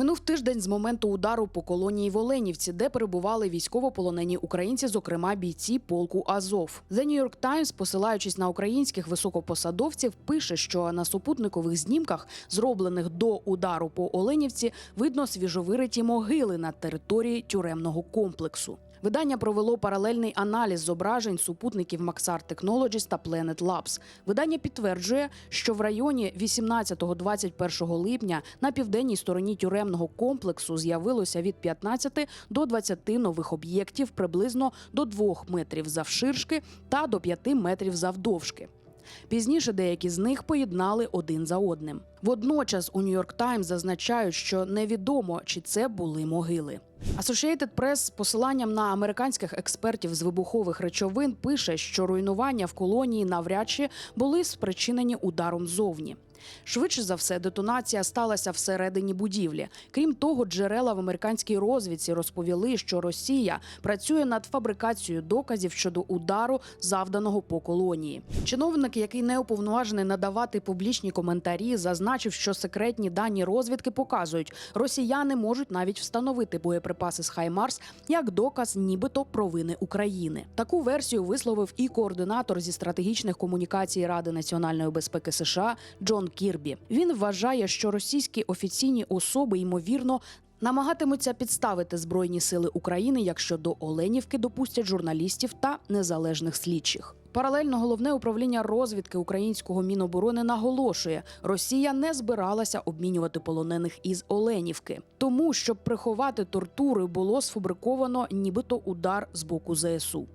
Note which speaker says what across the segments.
Speaker 1: Минув тиждень з моменту удару по колонії в Оленівці, де перебували військовополонені українці, зокрема бійці полку Азов. The New York Times, посилаючись на українських високопосадовців, пише, що на супутникових знімках, зроблених до удару по Оленівці, видно свіжовириті могили на території тюремного комплексу. Видання провело паралельний аналіз зображень супутників Maxar Technologies та Planet Labs. Видання підтверджує, що в районі 18-21 липня на південній стороні тюремного комплексу з'явилося від 15 до 20 нових об'єктів приблизно до 2 метрів завширшки та до 5 метрів завдовжки. Пізніше деякі з них поєднали один за одним. Водночас у Нью-Йорк Таймс зазначають, що невідомо, чи це були могили. Associated Press з посиланням на американських експертів з вибухових речовин пише, що руйнування в колонії навряд чи були спричинені ударом зовні. Швидше за все, детонація сталася всередині будівлі. Крім того, джерела в американській розвідці розповіли, що Росія працює над фабрикацією доказів щодо удару, завданого по колонії. Чиновник, який не уповноважений надавати публічні коментарі, зазначив, що секретні дані розвідки показують, росіяни можуть навіть встановити боєприпаси з Хаймарс як доказ, нібито провини України. Таку версію висловив і координатор зі стратегічних комунікацій Ради національної безпеки США Джон Кірбі. Він вважає, що російські офіційні особи ймовірно. Намагатимуться підставити збройні сили України, якщо до Оленівки допустять журналістів та незалежних слідчих. Паралельно головне управління розвідки українського міноборони наголошує, Росія не збиралася обмінювати полонених із Оленівки, тому щоб приховати тортури, було сфабриковано нібито удар з боку ЗСУ.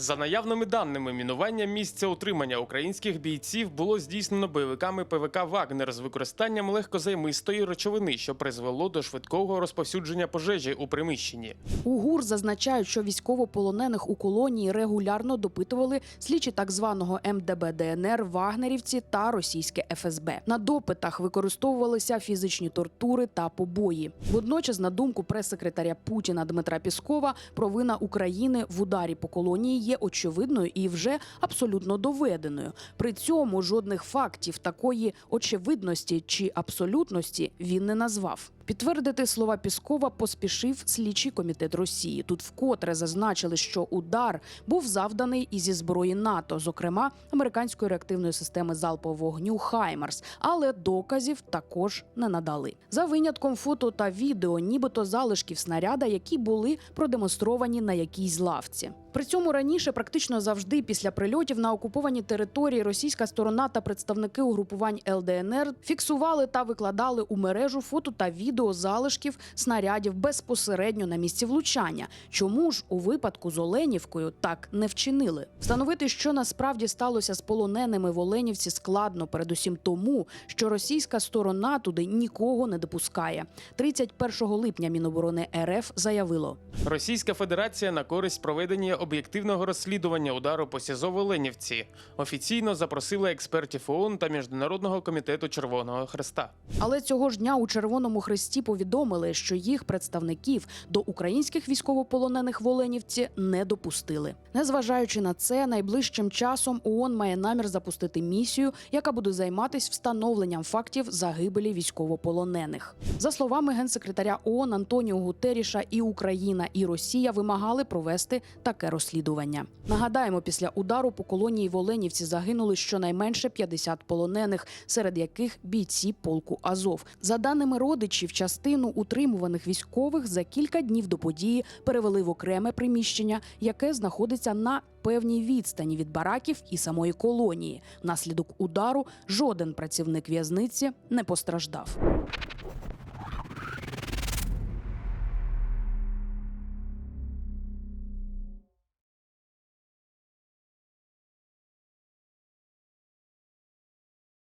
Speaker 2: За наявними даними, мінування місця утримання українських бійців було здійснено бойовиками ПВК Вагнер з використанням легкозаймистої речовини, що призвело до швидкого розповсюдження пожежі у приміщенні.
Speaker 1: У ГУР зазначають, що військовополонених у колонії регулярно допитували слідчі так званого МДБ ДНР, вагнерівці та російське ФСБ. На допитах використовувалися фізичні тортури та побої. Водночас, на думку прес-секретаря Путіна Дмитра Піскова, провина України в ударі по колонії є очевидною і вже абсолютно доведеною. При цьому жодних фактів такої очевидності чи абсолютності він не назвав. Підтвердити слова Піскова поспішив слідчий комітет Росії. Тут вкотре зазначили, що удар був завданий і зі зброї НАТО, зокрема американської реактивної системи залпового вогню Хаймарс, але доказів також не надали. За винятком фото та відео, нібито залишків снаряда, які були продемонстровані на якійсь лавці. При цьому раніше практично завжди після прильотів на окуповані території російська сторона та представники угрупувань ЛДНР фіксували та викладали у мережу фото та відео залишків снарядів безпосередньо на місці влучання. Чому ж у випадку з Оленівкою так не вчинили? Встановити, що насправді сталося з полоненими в Оленівці, складно, передусім тому, що російська сторона туди нікого не допускає. 31 липня Міноборони РФ заявило.
Speaker 2: Російська Федерація на користь проведення об'єктивного розслідування удару по СІЗО в Оленівці офіційно запросила експертів ООН та Міжнародного комітету Червоного Хреста.
Speaker 1: Але цього ж дня у Червоному Хресті повідомили, що їх представників до українських військовополонених в Оленівці не допустили. Незважаючи на це, найближчим часом ООН має намір запустити місію, яка буде займатися встановленням фактів загибелі військовополонених. За словами генсекретаря ООН Антоніо Гутеріша, і Україна, і Росія вимагали провести таке розслідування. Нагадаємо, після удару по колонії в Оленівці загинули щонайменше 50 полонених, серед яких бійці полку Азов. За даними родичів, частину утримуваних військових за кілька днів до події перевели в окреме приміщення, яке знаходиться на певній відстані від бараків і самої колонії. Внаслідок удару жоден працівник в'язниці не постраждав.